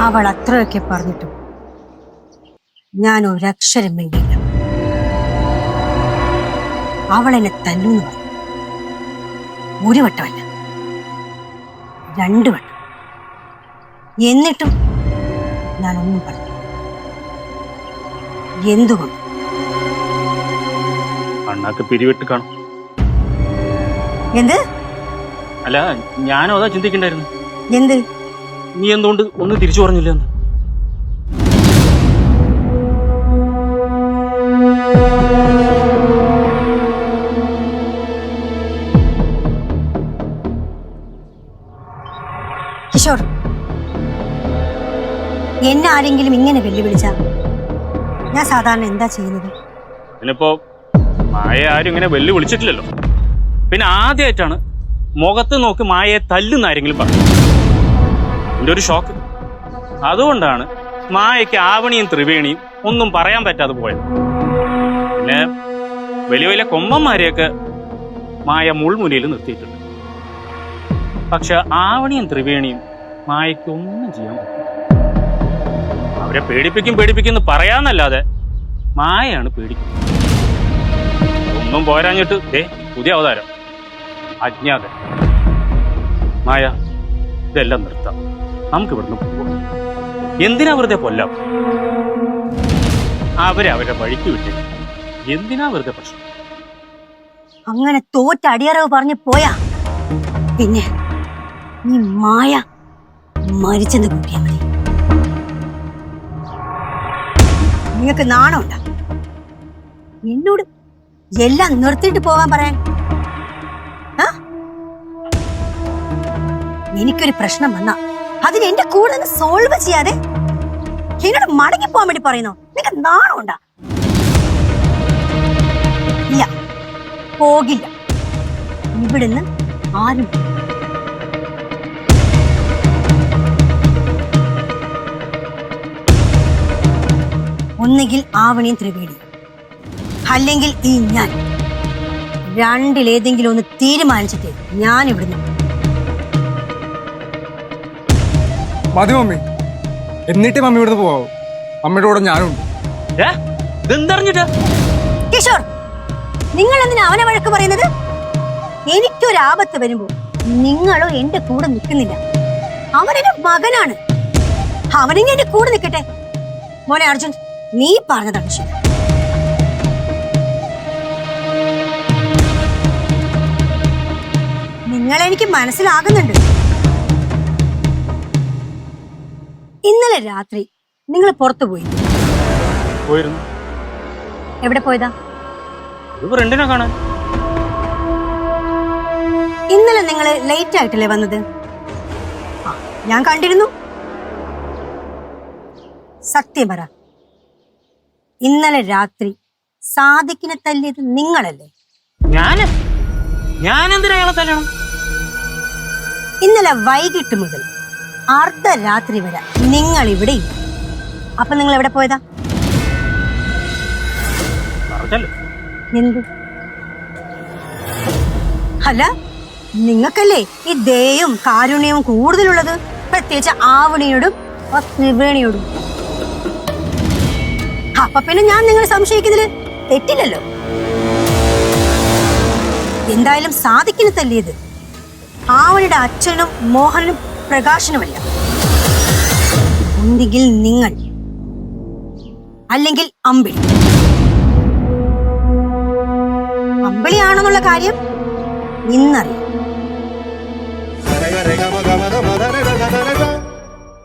അവൾ അത്രയൊക്കെ പറഞ്ഞിട്ടും ഞാൻ ഒരക്ഷരം വേണ്ടിയില്ല അവൾ എന്നെ തല്ലൂന്ന്. പറഞ്ഞു ഒരു വട്ടമല്ല. രണ്ടു വട്ടം. എന്നിട്ടും ഞാൻ ഒന്നും പറഞ്ഞു എന്തുകൊണ്ട് അണ്ണാക്ക് പിരിവിട്ട് കാണും. എന്ത്? അല്ല ഞാനോ അതാ ചിന്തിക്കണ്ടായിരുന്നു? എന്ത്? നീ എന്തുകൊണ്ട് ഒന്ന് തിരിച്ചു പറഞ്ഞില്ല എന്ന്? കിഷോർ എന്നെ ആരെങ്കിലും ഇങ്ങനെ വെല്ലുവിളിച്ച? ഞാൻ സാധാരണ എന്താ ചെയ്യുന്നത്? ഇതിനിപ്പോ മായ ആരും ഇങ്ങനെ വെല്ലുവിളിച്ചിട്ടില്ലല്ലോ. പിന്നെ ആദ്യമായിട്ടാണ് മുഖത്ത് നോക്കി മായയെ തല്ലുന്ന ആരെങ്കിലും പറഞ്ഞു എന്റെ ഒരു ഷോക്ക്. അതുകൊണ്ടാണ് മായയ്ക്ക് ആവണിയും ത്രിവേണിയും ഒന്നും പറയാൻ പറ്റാതെ പോയത്. പിന്നെ വലിയ വലിയ കൊമ്പന്മാരെയൊക്കെ മായ മുൾമുനയിൽ നിർത്തിയിട്ടുണ്ട്. പക്ഷെ ആവണിയും ത്രിവേണിയും മായയ്ക്ക് ഒന്നും ചെയ്യാൻ പറ്റില്ല. അവരെ പേടിപ്പിക്കും പേടിപ്പിക്കും എന്ന് പറയാന്നല്ലാതെ മായയാണ് പേടിക്കുന്നത്. ഒന്നും പോരാഞ്ഞിട്ട് ഏ പുതിയ അവതാരം. അജ്ഞാതൻ. മായ ഇതെല്ലാം നിർത്താം. നമുക്ക് ഇവിടുന്ന് പോവാം. എന്തിനാ വെറുതെ കൊല്ലാം? അവരെ അവരെ വഴിക്ക് വിട്ടു എന്തിനാ വെറുതെ പ്രശ്നം? അങ്ങനെ തോറ്റ അടിയറവ് പറഞ്ഞു പോയാ. പിന്നെ നീ മായ മരിച്ചെന്ന് കൂട്ടിയാ മതി. നിങ്ങൾക്ക് നാണമുണ്ട? എന്നോട് എല്ലാം നിർത്തിയിട്ട് പോകാൻ പറയാൻ? എനിക്കൊരു പ്രശ്നം വന്ന. അതിന് എന്റെ കൂടെ നിന്ന് സോൾവ് ചെയ്യാതെ. എന്നോട് മടങ്ങി പോവാൻ വേണ്ടി പറയുന്നു? നിങ്ങൾക്ക് നാണമുണ്ടാ ഇല്ല. പോകില്ല. ഇവിടുന്ന് ആരും. ഒന്നുകിൽ ആവണിയും ത്രിവേണി അല്ലെങ്കിൽ ഈ ഞാൻ. രണ്ടിലേതെങ്കിലും ഒന്ന് തീരുമാനിച്ചിട്ട് ഞാൻ ഇവിടുന്ന് മതി മമ്മി. എന്നിട്ട് മമ്മി ഇവിടുന്ന് പോവാവൂ? അമ്മയുടെ കൂടെ ഞാനുണ്ട് ഇതെന്തറിഞ്ഞിട്ടാ? കിഷോർ നിങ്ങൾ എന്തിനാ അവനെ വഴക്ക് പറയുന്നത്? എനിക്കൊരു ആപത്ത് വരുമ്പോ നിങ്ങളോ എന്റെ കൂടെ നിൽക്കുന്നില്ല. അവനെന്റെ മകനാണ്. അവനെങ്കിൽ എന്റെ കൂടെ നിൽക്കട്ടെ. മോനെ അർജുൻ നീ പറഞ്ഞതാണ് ശരി. നിങ്ങൾ എനിക്ക് മനസ്സിലാകുന്നുണ്ട്. ഇന്നലെ രാത്രി നിങ്ങൾ പുറത്തു പോയി. പോയിരുന്നു. എവിടെ പോയതാ? ഫ്രണ്ടിനെ കാണാൻ. ഇന്നലെ നിങ്ങൾ ലേറ്റ് ആയിട്ടല്ലേ വന്നത്? ഞാൻ കണ്ടിരുന്നു. സത്യം പറ. ഇന്നലെ രാത്രി സാദിക്കിനെ തല്ലിയത് നിങ്ങളല്ലേ? ഞാൻ ഞാൻ എന്തിനാ തല്ലണം? ഇന്നലെ വൈകിട്ട് മുതൽ അർദ്ധരാത്രി വരെ നിങ്ങൾ ഇവിടെ ഇല്ല. അപ്പൊ നിങ്ങൾ എവിടെ പോയതാ എന്ത്? അല്ല നിങ്ങൾക്കല്ലേ ഈ ദയയും കാരുണ്യവും കൂടുതലുള്ളത്? പ്രത്യേകിച്ച് ആവണിയോടും ത്രിവേണിയോടും. അപ്പൊ പിന്നെ ഞാൻ നിങ്ങൾ സംശയിക്കുന്നില്ല തെറ്റില്ലല്ലോ. എന്തായാലും സാധിക്കുന്നതല്ലേ തല്ലിയത് ആവണിയുടെ അച്ഛനും മോഹനും പ്രകാശനമല്ല. ഒന്നുകിൽ നിങ്ങൾ അല്ലെങ്കിൽ അമ്പിളി. അമ്പിളിയാണെന്നുള്ള കാര്യം ഇന്നറിയാം.